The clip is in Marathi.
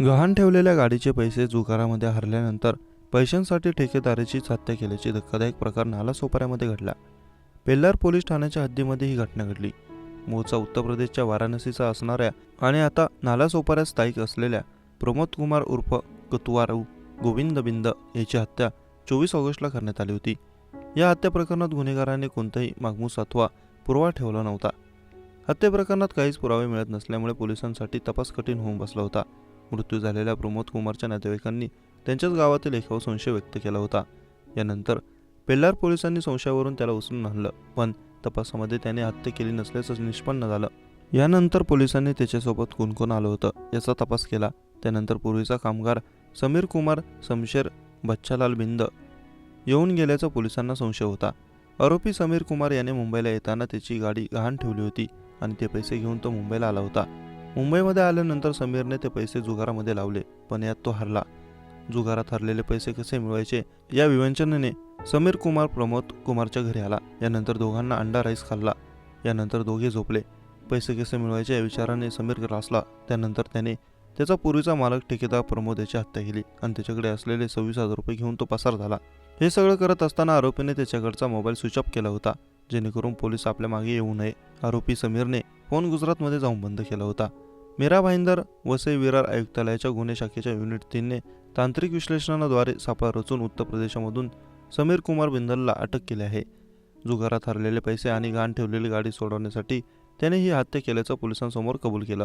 गहाण ठेवलेल्या गाडीचे पैसे जुगारामध्ये हरल्यानंतर पैशांसाठी ठेकेदाराचीच हत्या केल्याची धक्कादायक प्रकार नालासोपाऱ्यामध्ये घडला. पेल्लार पोलीस ठाण्याच्या हद्दीमध्ये ही घटना घडली. मूळचा उत्तर प्रदेशच्या वाराणसीचा असणाऱ्या आणि आता नालासोपाऱ्यात स्थायिक असलेल्या प्रमोद कुमार उर्फ कतुवारू गोविंद बिंद याची हत्या चोवीस ऑगस्टला करण्यात आली होती. या हत्या प्रकरणात गुन्हेगारांनी कोणताही मागमूस अथवा पुरावा ठेवला नव्हता. हत्या प्रकरणात काहीच पुरावे मिळत नसल्यामुळे पोलिसांसाठी तपास कठीण होऊन बसला होता. मृत्यू झालेल्या प्रमोद कुमारच्या नातेवाईकांनी त्यांच्याच गावातील एकावर संशय व्यक्त केला होता. यानंतर पेल्लार पोलिसांनी संशयावरून त्याला उचलून आणलं पण तपासामध्ये त्याने हत्या केली नसल्याचं निष्पन्न झालं. यानंतर पोलिसांनी त्याच्यासोबत कोण कोण आलं होतं याचा तपास केला. त्यानंतर पूर्वीचा कामगार समीर कुमार समशेर बच्चालाल बिंद येऊन गेल्याचा पोलिसांना संशय होता. आरोपी समीर कुमार याने मुंबईला येताना त्याची गाडी गहाण ठेवली होती आणि ते पैसे घेऊन तो मुंबईला आला होता. मुंबईमध्ये आल्यानंतर समीरने ते पैसे जुगारामध्ये लावले पण यात तो हरला. जुगारात हरलेले पैसे कसे मिळवायचे या विवंचनेने समीर कुमार प्रमोद कुमारच्या घरी आला. यानंतर दोघांना अंडा राईस खाल्ला. यानंतर दोघे झोपले. पैसे कसे मिळवायचे या विचाराने समीर ग्रासला. त्यानंतर त्याने त्याचा पूर्वीचा मालक ठेकेदार प्रमोद याची हत्या केली आणि त्याच्याकडे असलेले सव्वीस हजार रुपये घेऊन तो पसार झाला. हे सगळं करत असताना आरोपीने त्याच्याकडचा मोबाईल स्विच ऑफ केला होता जेणेकरून पोलीस आपल्या मागे येऊ नये. आरोपी समीरने फोन गुजरातमध्ये जाऊन बंद केला होता. मीरा भाईंदर वसई विरार आयुक्तालयाच्या गुन्हे शाखेच्या युनिट तीनने तांत्रिक विश्लेषणाद्वारे सापळा रचून उत्तर प्रदेशामधून समीर कुमार बिंदलला अटक केली आहे. जुगारात हरलेले पैसे आणि घाण ठेवलेली गाडी सोडवण्यासाठी त्याने ही हत्या केल्याचं पोलिसांसमोर कबूल केलं.